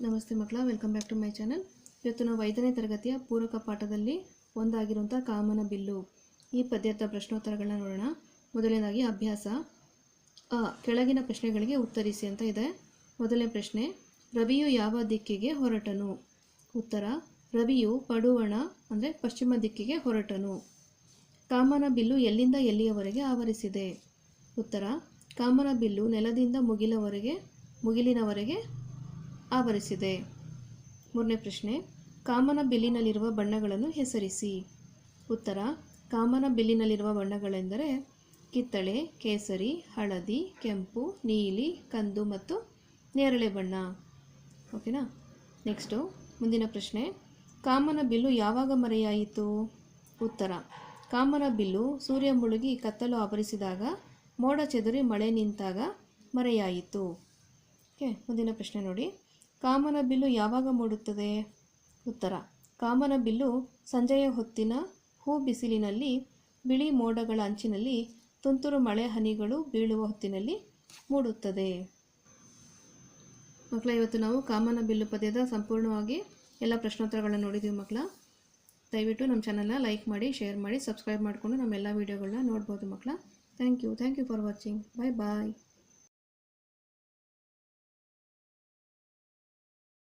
ನಮಸ್ತೆ ಮಕ್ಕಳ welcome back to my channel ಇವತ್ತು ನಾವು ಐದನೇ ತರಗತಿಯ ಪೂರಕ ಪಾಠದಲ್ಲಿ ಒಂದಾಗಿರುವಂಥ ಕಾಮನ ಬಿಲ್ಲು, ಈ ಪದ್ಯದ ಪ್ರಶ್ನೋತ್ತರಗಳನ್ನ ನೋಡೋಣ. ಮೊದಲನೇದಾಗಿ ಅಭ್ಯಾಸ. ಅ, ಕೆಳಗಿನ ಪ್ರಶ್ನೆಗಳಿಗೆ ಉತ್ತರಿಸಿ ಅಂತ ಇದೆ. ಮೊದಲನೇ ಪ್ರಶ್ನೆ, ರವಿಯು ಯಾವ ದಿಕ್ಕಿಗೆ ಹೊರಟನು? ಉತ್ತರ, ರವಿಯು ಪಡುವಣ ಅಂದರೆ ಪಶ್ಚಿಮ ದಿಕ್ಕಿಗೆ ಹೊರಟನು. ಕಾಮನ ಬಿಲ್ಲು ಎಲ್ಲಿಂದ ಎಲ್ಲಿಯವರೆಗೆ ಆವರಿಸಿದೆ? ಉತ್ತರ, ಕಾಮನ ಬಿಲ್ಲು ನೆಲದಿಂದ ಮುಗಿಲವರೆಗೆ, ಮುಗಿಲಿನವರೆಗೆ ಆವರಿಸಿದೆ. ಮೂರನೇ ಪ್ರಶ್ನೆ, ಕಾಮನ ಬಿಲ್ಲಿನಲ್ಲಿರುವ ಬಣ್ಣಗಳನ್ನು ಹೆಸರಿಸಿ. ಉತ್ತರ, ಕಾಮನ ಬಿಲ್ಲಿನಲ್ಲಿರುವ ಬಣ್ಣಗಳೆಂದರೆ ಕಿತ್ತಳೆ, ಕೇಸರಿ, ಹಳದಿ, ಕೆಂಪು, ನೀಲಿ, ಕಂದು ಮತ್ತು ನೇರಳೆ ಬಣ್ಣ. ಓಕೆನಾ? ನೆಕ್ಸ್ಟು ಮುಂದಿನ ಪ್ರಶ್ನೆ, ಕಾಮನ ಬಿಲ್ಲು ಯಾವಾಗ ಮರೆಯಾಯಿತು? ಉತ್ತರ, ಕಾಮನ ಬಿಲ್ಲು ಸೂರ್ಯ ಮುಳುಗಿ ಕತ್ತಲು ಆವರಿಸಿದಾಗ, ಮೋಡ ಚದುರಿ ಮಳೆ ನಿಂತಾಗ ಮರೆಯಾಯಿತು. ಓಕೆ, ಮುಂದಿನ ಪ್ರಶ್ನೆ ನೋಡಿ. ಕಾಮನ ಬಿಲ್ಲು ಯಾವಾಗ ಮೂಡುತ್ತದೆ? ಉತ್ತರ. ಕಾಮನ ಬಿಲ್ಲು ಸಂಜೆಯ ಹೊತ್ತಿನ ಹೂ ಬಿಸಿಲಿನಲ್ಲಿ, ಬಿಳಿ ಮೋಡಗಳ ಅಂಚಿನಲ್ಲಿ, ತುಂತುರು ಮಳೆ ಹನಿಗಳು ಬೀಳುವ ಹೊತ್ತಿನಲ್ಲಿ ಮೂಡುತ್ತದೆ. ಮಕ್ಕಳ, ಇವತ್ತು ನಾವು ಕಾಮನ ಬಿಲ್ಲು ಪದ್ಯದ ಸಂಪೂರ್ಣವಾಗಿ ಎಲ್ಲ ಪ್ರಶ್ನೋತ್ತರಗಳನ್ನು ನೋಡಿದ್ದೀವಿ ಮಕ್ಕಳ. ದಯವಿಟ್ಟು ನಮ್ಮ ಚಾನಲ್ನ ಲೈಕ್ ಮಾಡಿ, ಶೇರ್ ಮಾಡಿ, ಸಬ್ಸ್ಕ್ರೈಬ್ ಮಾಡಿಕೊಂಡು ನಮ್ಮೆಲ್ಲ ವೀಡಿಯೋಗಳನ್ನ ನೋಡ್ಬೋದು ಮಕ್ಕಳ. Thank you. Thank you for watching. Bye bye.